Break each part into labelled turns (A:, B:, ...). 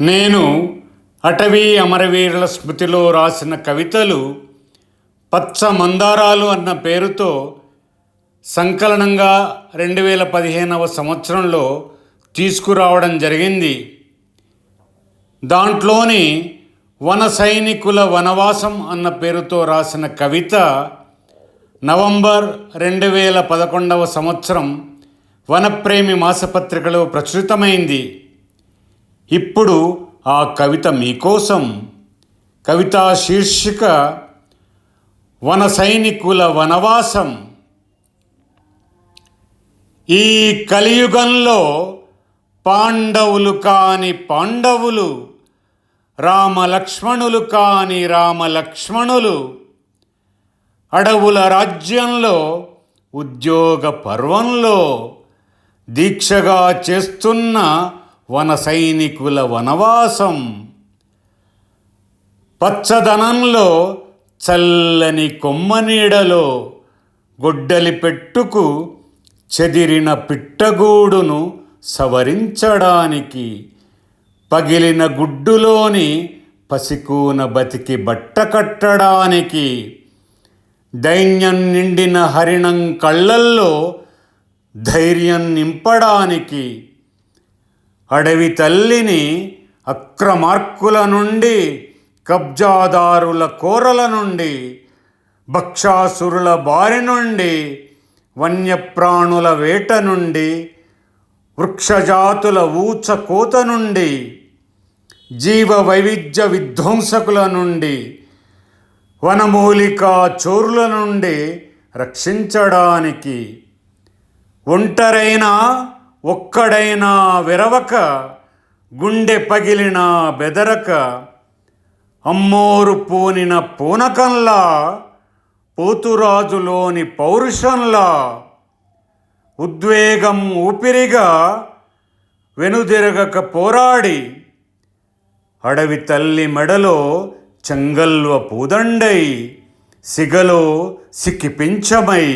A: నేను అటవీ అమరవీరుల స్మృతిలో రాసిన కవితలు పచ్చ మందారాలు అన్న పేరుతో సంకలనంగా రెండు వేల పదిహేనవ సంవత్సరంలో తీసుకురావడం జరిగింది. దాంట్లోని వన సైనికుల వనవాసం అన్న పేరుతో రాసిన కవిత నవంబర్ రెండు వేల పదకొండవ సంవత్సరం వనప్రేమి మాసపత్రికలో ప్రచురితమైంది. ఇప్పుడు ఆ కవిత మీకోసం. కవితా శీర్షిక వన సైనికుల వనవాసం. ఈ కలియుగంలో పాండవులు కాని పాండవులు రామలక్ష్మణులు కాని రామలక్ష్మణులు అడవుల రాజ్యంలో ఉద్యోగ పర్వంలో దీక్షగా చేస్తున్న వన సైనికుల వనవాసం. పచ్చదనంలో చల్లని కొమ్మనీడలో గొడ్డలి పెట్టుకు చెదిరిన పిట్టగూడును సవరించడానికి పగిలిన గుడ్డులోని పసికూన బతికి బట్ట కట్టడానికి దైన్యం నిండిన హరిణం కళ్ళల్లో ధైర్యం నింపడానికి అడవి తల్లిని అక్రమార్కుల నుండి కబ్జాదారుల కోరల నుండి భక్షాసురుల బారి నుండి వన్యప్రాణుల వేట నుండి వృక్షజాతుల ఊచ కోత నుండి జీవ వైవిధ్య విధ్వంసకుల నుండి వనమూలికా చోరుల నుండి రక్షించడానికి ఒంటరైనా ఒక్కడైనా విరవక గుండె పగిలిన బెదరక అమ్మోరు పూనిన పూనకంలా పోతురాజులోని పౌరుషంలా ఉద్వేగం ఊపిరిగా వెనుదిరగక పోరాడి అడవి తల్లి మెడలో చెంగల్వ పూదండై సిగలో సిక్కిపించమై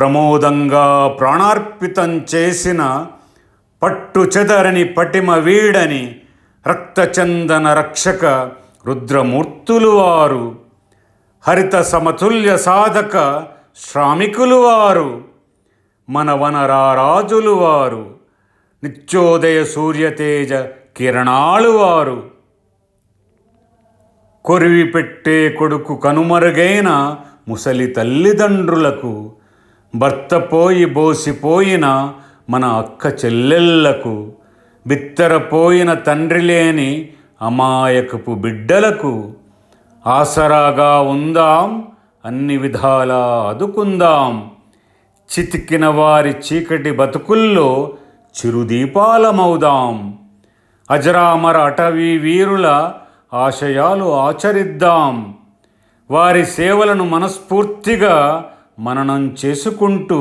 A: ప్రమోదంగా ప్రాణార్పితం చేసిన పట్టు చెదరని పటిమ వీడని రక్తచందన రక్షక రుద్రమూర్తులు వారు హరిత సమతుల్య సాధక శ్రామికులు వారు మన వనరారాజులు వారు నిత్యోదయ సూర్యతేజ కిరణాలు వారు. కొరివి పెట్టే కొడుకు కనుమరుగైన ముసలి తల్లిదండ్రులకు భర్త పోయి బోసిపోయిన మన అక్క చెల్లెళ్ళకు బిత్తరపోయిన తండ్రి లేని అమాయకపు బిడ్డలకు ఆసరాగా ఉందాం అన్ని విధాలా అదుకుందాం చితికిన వారి చీకటి బతుకుల్లో చిరుదీపాలమవుదాం. అజరామర అటవీ వీరుల ఆశయాలు ఆచరిద్దాం. వారి సేవలను మనస్ఫూర్తిగా మననం చేసుకుంటూ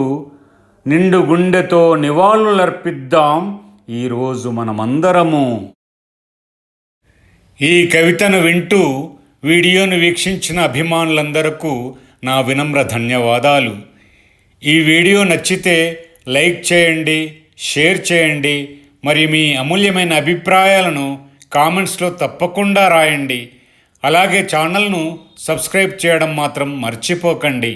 A: నిండు గుండెతో నివాళులర్పిద్దాం ఈరోజు మనమందరము. ఈ కవితను వింటూ వీడియోను వీక్షించిన అభిమానులందరకు నా వినమ్ర ధన్యవాదాలు. ఈ వీడియో నచ్చితే లైక్ చేయండి షేర్ చేయండి మరి మీ అమూల్యమైన అభిప్రాయాలను కామెంట్స్లో తప్పకుండా రాయండి. అలాగే ఛానల్ను సబ్స్క్రైబ్ చేయడం మాత్రం మర్చిపోకండి.